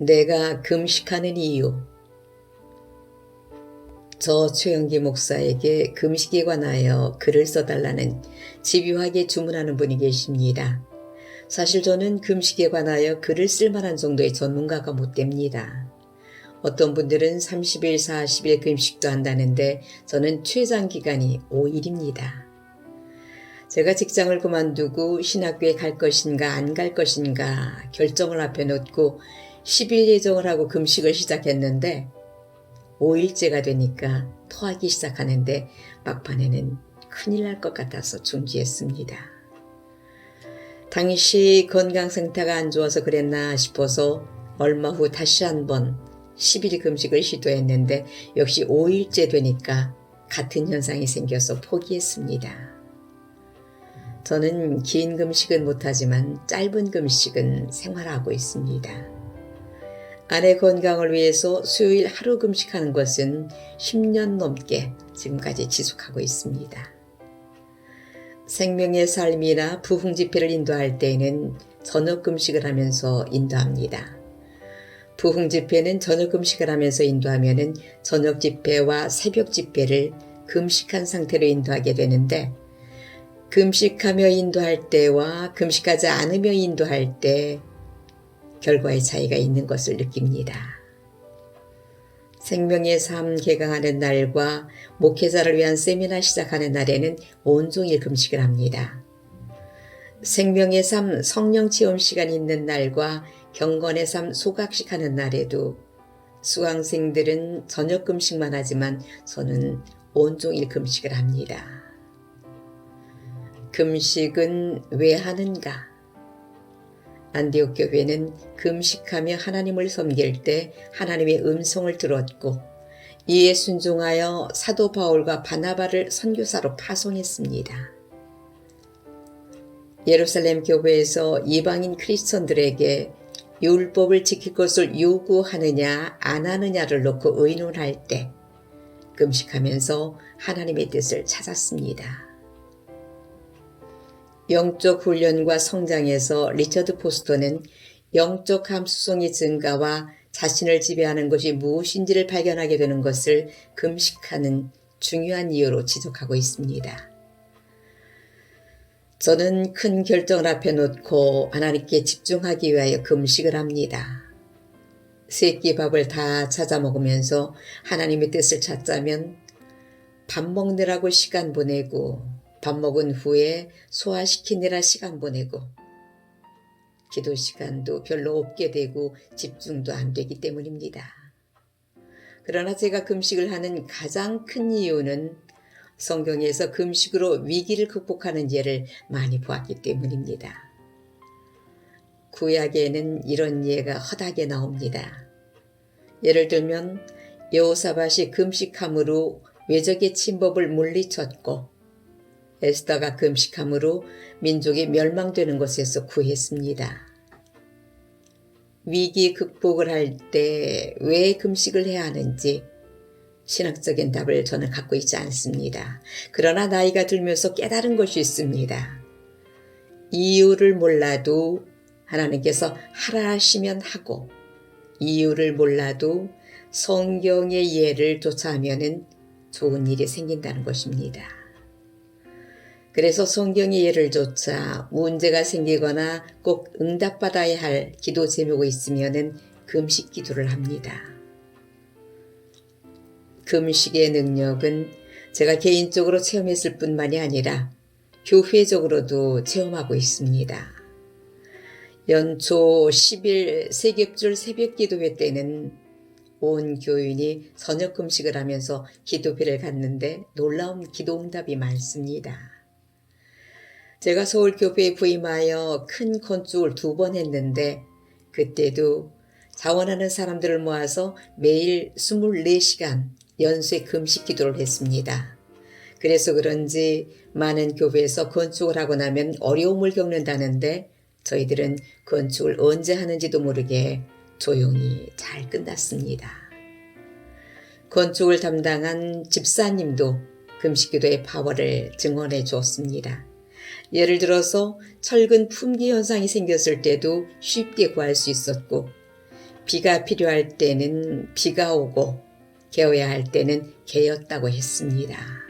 내가 금식하는 이유. 저 최영기 목사에게 금식에 관하여 글을 써달라는 집요하게 주문하는 분이 계십니다. 사실 저는 금식에 관하여 글을 쓸 만한 정도의 전문가가 못 됩니다. 어떤 분들은 30일, 40일 금식도 한다는데 저는 최장 기간이 5일입니다. 제가 직장을 그만두고 신학교에 갈 것인가 안 갈 것인가 결정을 앞에 놓고 10일 예정을 하고 금식을 시작했는데 5일째가 되니까 토하기 시작하는데 막판에는 큰일 날 것 같아서 중지했습니다. 당시 건강 상태가 안 좋아서 그랬나 싶어서 얼마 후 다시 한번 10일 금식을 시도했는데 역시 5일째 되니까 같은 현상이 생겨서 포기했습니다. 저는 긴 금식은 못하지만 짧은 금식은 생활하고 있습니다. 아내 건강을 위해서 수요일 하루 금식하는 것은 10년 넘게 지금까지 지속하고 있습니다. 생명의 삶이나 부흥 집회를 인도할 때에는 저녁 금식을 하면서 인도합니다. 부흥 집회는 저녁 금식을 하면서 인도하면은 저녁 집회와 새벽 집회를 금식한 상태로 인도하게 되는데 금식하며 인도할 때와 금식하지 않으며 인도할 때 결과의 차이가 있는 것을 느낍니다. 생명의 삶 개강하는 날과 목회자를 위한 세미나 시작하는 날에는 온종일 금식을 합니다. 생명의 삶 성령 체험 시간 있는 날과 경건의 삶 소각식 하는 날에도 수강생들은 저녁 금식만 하지만 저는 온종일 금식을 합니다. 금식은 왜 하는가? 안디옥 교회는 금식하며 하나님을 섬길 때 하나님의 음성을 들었고 이에 순종하여 사도 바울과 바나바를 선교사로 파송했습니다. 예루살렘 교회에서 이방인 크리스천들에게 율법을 지킬 것을 요구하느냐 안 하느냐를 놓고 의논할 때 금식하면서 하나님의 뜻을 찾았습니다. 영적 훈련과 성장에서 리처드 포스터는 영적 감수성의 증가와 자신을 지배하는 것이 무엇인지를 발견하게 되는 것을 금식하는 중요한 이유로 지적하고 있습니다. 저는 큰 결정을 앞에 놓고 하나님께 집중하기 위하여 금식을 합니다. 세끼 밥을 다 찾아 먹으면서 하나님의 뜻을 찾자면 밥 먹느라고 시간 보내고 밥 먹은 후에 소화시키느라 시간 보내고 기도 시간도 별로 없게 되고 집중도 안 되기 때문입니다. 그러나 제가 금식을 하는 가장 큰 이유는 성경에서 금식으로 위기를 극복하는 예를 많이 보았기 때문입니다. 구약에는 이런 예가 허다하게 나옵니다. 예를 들면 여호사밭이 금식함으로 외적의 침법을 물리쳤고 에스더가 금식함으로 민족이 멸망되는 것에서 구했습니다. 위기 극복을 할 때 왜 금식을 해야 하는지 신학적인 답을 저는 갖고 있지 않습니다. 그러나 나이가 들면서 깨달은 것이 있습니다. 이유를 몰라도 하나님께서 하라 하시면 하고 이유를 몰라도 성경의 예를 쫓아하면 좋은 일이 생긴다는 것입니다. 그래서 성경의 예를 쫓아 문제가 생기거나 꼭 응답받아야 할 기도 제목이 있으면 금식 기도를 합니다. 금식의 능력은 제가 개인적으로 체험했을 뿐만이 아니라 교회적으로도 체험하고 있습니다. 연초 10일 세ገብ줄 새벽 기도회 때는 온 교인이 저녁 금식을 하면서 기도회를 갔는데 놀라운 기도 응답이 많습니다. 제가 서울교회에 부임하여 큰 건축을 두 번 했는데 그때도 자원하는 사람들을 모아서 매일 24시간 연쇄 금식 기도를 했습니다. 그래서 그런지 많은 교회에서 건축을 하고 나면 어려움을 겪는다는데 저희들은 건축을 언제 하는지도 모르게 조용히 잘 끝났습니다. 건축을 담당한 집사님도 금식기도의 파워를 증언해 주었습니다. 예를 들어서 철근 품귀 현상이 생겼을 때도 쉽게 구할 수 있었고 비가 필요할 때는 비가 오고 개어야 할 때는 개였다고 했습니다.